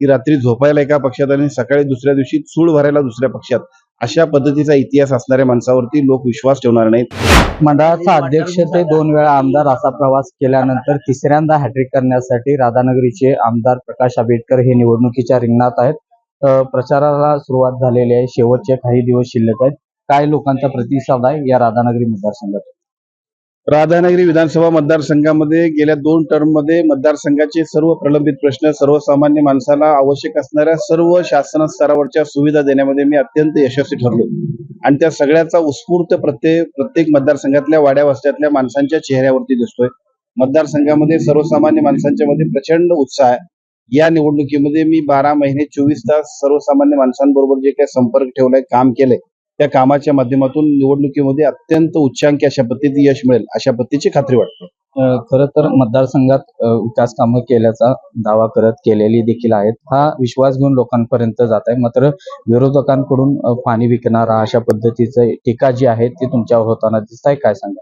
की रात्री झोपायला एका पक्षात आणि सकाळी दुसऱ्या दिवशी चूळ भरायला दुसऱ्या पक्षात. अशा पद्धतीचा इतिहास असणाऱ्या माणसावरती लोक विश्वास ठेवणार नाहीत. मंडळाचा अध्यक्ष ते दोन वेळा आमदार असा प्रवास केल्यानंतर तिसऱ्यांदा हॅट्रिक करण्यासाठी राधानगरीचे आमदार प्रकाश आंबेडकर हे निवडणुकीच्या रिंगणात आहेत. प्रचाराला सुरुवात झालेली आहे. शेवटचे काही दिवस शिल्लक आहेत. काय लोकांचा प्रतिसाद आहे या राधानगरी मतदारसंघात? राधानगरी विधानसभा मतदारसंघामध्ये गेल्या दोन टर्ममध्ये मतदारसंघाचे सर्व प्रलंबित प्रश्न सर्वसामान्य माणसाला आवश्यक असणाऱ्या सर्व शासन स्तरावरच्या सुविधा देण्यामध्ये मी अत्यंत यशस्वी ठरलो. आणि त्या सगळ्याचा उत्स्फूर्त प्रत्येक प्रत्येक मतदारसंघातल्या वाड्या वस्त्यातल्या माणसांच्या चेहऱ्यावरती दिसतोय. मतदारसंघामध्ये सर्वसामान्य माणसांच्या मध्ये प्रचंड उत्साह आहे. या निवडणुकीमध्ये मी बारा महिने चोवीस तास सर्वसामान्य माणसांबरोबर जे काही संपर्क ठेवलाय काम केलंय त्या कामाच्या माध्यमातून निवडणुकीमध्ये अत्यंत उच्चांकी अशा पद्धतीने यश मिळेल अशा पद्धतीची खात्री वाटते. खरं तर मतदारसंघात विकास कामं केल्याचा दावा करत केलेली देखील आहेत. हा विश्वास घेऊन लोकांपर्यंत जात आहे. मात्र विरोधकांकडून पाणी विकणारा अशा पद्धतीचं टीका जी आहे ती तुमच्यावर होताना दिसत आहे काय सांगा?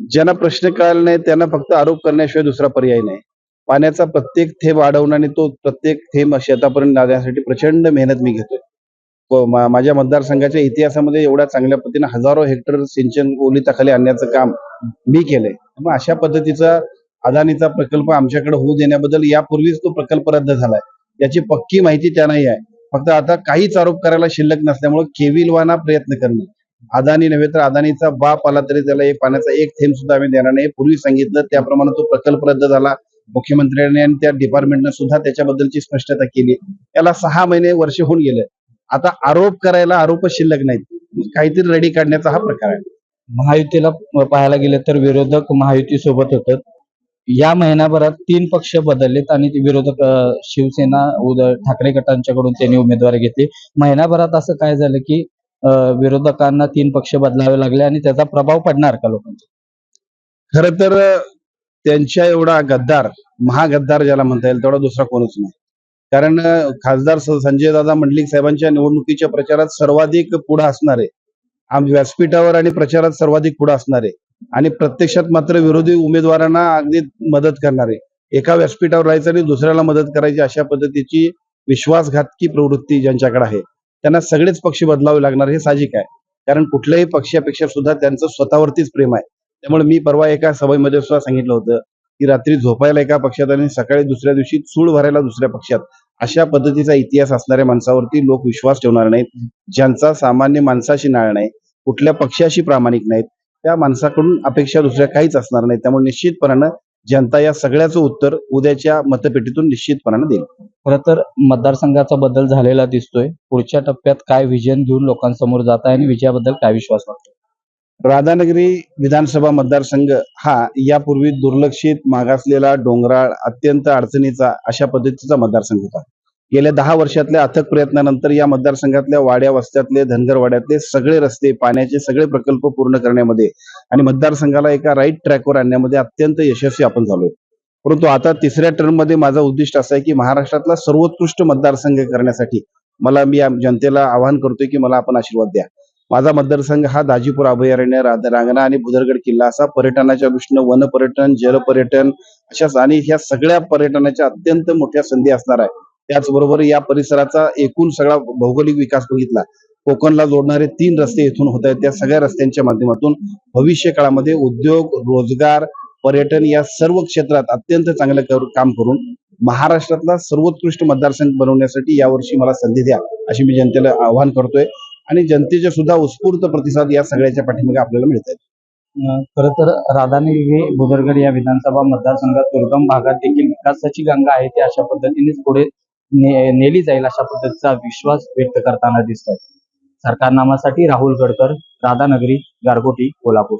ज्यांना प्रश्न कळाला नाही त्यांना फक्त आरोप करण्याशिवाय दुसरा पर्याय नाही. पाण्याचा प्रत्येक थेंब अडवणं आणि तो प्रत्येक थेंब शेतापर्यंत लावण्यासाठी प्रचंड मेहनत मी घेतोय. माझ्या मतदारसंघाच्या इतिहासामध्ये एवढ्या चांगल्या पद्धतीने हजारो हेक्टर सिंचन ओलिताखाली आणण्याचं काम मी केलंय. मग अशा पद्धतीचा अदानीचा प्रकल्प आमच्याकडे होऊ देण्याबद्दल यापूर्वीच तो प्रकल्प रद्द झालाय. याची पक्की माहिती त्यांनाही आहे. फक्त आता काहीच आरोप करायला शिल्लक नसल्यामुळे केविलवाना प्रयत्न करणे. अदानी नव्हे तर अदानीचा बाप आला तरी त्याला एक पाण्याचा एक थेंब सुद्धा आम्ही देणार नाही. पूर्वी सांगितलं त्याप्रमाणे तो प्रकल्प रद्द झाला. मुख्यमंत्र्यांनी आणि त्या डिपार्टमेंटनं सुद्धा त्याच्याबद्दलची स्पष्टता केली. याला सहा महिने वर्ष होऊन गेले. आता आरोप करायला आरोप शिल्लक नाहीत. काहीतरी रडी काढण्याचा हा प्रकार आहे. महायुतीला पाहायला गेले तर विरोधक महायुती सोबत होतात. या महिन्याभरात तीन पक्ष बदललेत आणि विरोधक शिवसेना उद्धव ठाकरे गटांच्याकडून त्यांनी उमेदवारी घेतली. महिन्याभरात असं काय झालं की विरोधकांना तीन पक्ष बदलावे लागले आणि त्याचा प्रभाव पडणार का लोकांचा? खर तर त्यांच्या एवढा गद्दार महागद्दार ज्याला म्हणता येईल तेवढा दुसरा कोणच नाही. कारण खासदार संजय दादा मंडलिक साहेबांच्या निवडणुकीच्या प्रचारात सर्वाधिक पुढे असणारे आम व्यासपीठावर आणि प्रचारात सर्वाधिक पुढे असणारे आणि प्रत्यक्षात मात्र विरोधी उमेदवारांना अगदी मदत करणारे. एका व्यासपीठावर राहायचं आणि दुसऱ्याला मदत करायची अशा पद्धतीची विश्वासघातकी प्रवृत्ती ज्यांच्याकडे आहे त्यांना सगळेच पक्ष बदलावे लागणार हे साहजिक आहे. कारण कुठल्याही पक्षापेक्षा सुद्धा त्यांचं स्वतःवरतीच प्रेम आहे. त्यामुळे मी परवा एका सभेमध्ये सुद्धा सांगितलं होतं की रात्री झोपायला एका पक्षात आणि सकाळी दुसऱ्या दिवशी चूळ भरायला दुसऱ्या पक्षात. अशा पद्धतीचा इतिहास असणाऱ्या माणसावरती लोक विश्वास ठेवणार नाहीत. ज्यांचा सामान्य माणसाशी नाळ नाही कुठल्या पक्षाशी प्रामाणिक नाहीत त्या माणसाकडून अपेक्षा दुसऱ्या काहीच असणार नाही त्यामुळे निश्चितपणानं जनता या सगळ्याचं उत्तर उद्याच्या मतपेटीतून निश्चितपणानं देईल. खरं तर मतदारसंघाचा बदल झालेला दिसतोय. पुढच्या टप्प्यात काय विजन घेऊन लोकांसमोर जात आहे आणि विजयाबद्दल काय विश्वास वाटतो? राधानगरी विधानसभा मतदारसंघ हा यापूर्वी दुर्लक्षित मागासलेला डोंगराळ अत्यंत अडचणीचा अशा पद्धतीचा मतदारसंघ होता. गेल्या दहा वर्षातल्या अथक प्रयत्नानंतर या मतदारसंघातल्या वाड्या वस्त्यातले धनगरवाड्यातले सगळे रस्ते पाण्याचे सगळे प्रकल्प पूर्ण करण्यामध्ये आणि मतदारसंघाला एका राईट ट्रॅकवर आणण्यामध्ये अत्यंत यशस्वी आपण झालोय परंतु आता तिसऱ्या टर्ममध्ये माझं उद्दिष्ट असं आहे की महाराष्ट्रातला सर्वोत्कृष्ट मतदारसंघ करण्यासाठी मला मी जनतेला आवाहन करतोय की मला आपण आशीर्वाद द्या. माझा मतदारसंघ हा दाजीपूर अभयारण्य रांगणा आणि भुदरगड किल्ला असा पर्यटनाच्या दृष्टीनं वन पर्यटन जल पर्यटन अशाच आणि ह्या सगळ्या पर्यटनाच्या अत्यंत मोठ्या संधी असणार आहे. त्याचबरोबर या परिसराचा एकूण सगळा भौगोलिक विकास बघितला. कोकणला जोडणारे तीन रस्ते इथून होत आहेत. त्या सगळ्या रस्त्यांच्या माध्यमातून भविष्य काळामध्ये उद्योग रोजगार पर्यटन या सर्व क्षेत्रात अत्यंत चांगलं काम करून महाराष्ट्रातला सर्वोत्कृष्ट मतदारसंघ बनवण्यासाठी यावर्षी मला संधी द्या अशी मी जनतेला आवाहन करतोय. आणि जनतेचे सुद्धा उत्स्फूर्त प्रतिसाद या सगळ्याच्या पाठीमागे आपल्याला मिळत आहेत अं, खरं तर राधानगरी भुदरगड या विधानसभा मतदारसंघात दुर्गम भागात देखील विकासाची गंगा आहे ती अशा पद्धतीनेच पुढे नेली जाईल अशा पद्धतीचा विश्वास व्यक्त करताना दिसत आहे सरकारनामासाठी राहुल गडकर राधानगरी गारगोटी कोल्हापूर.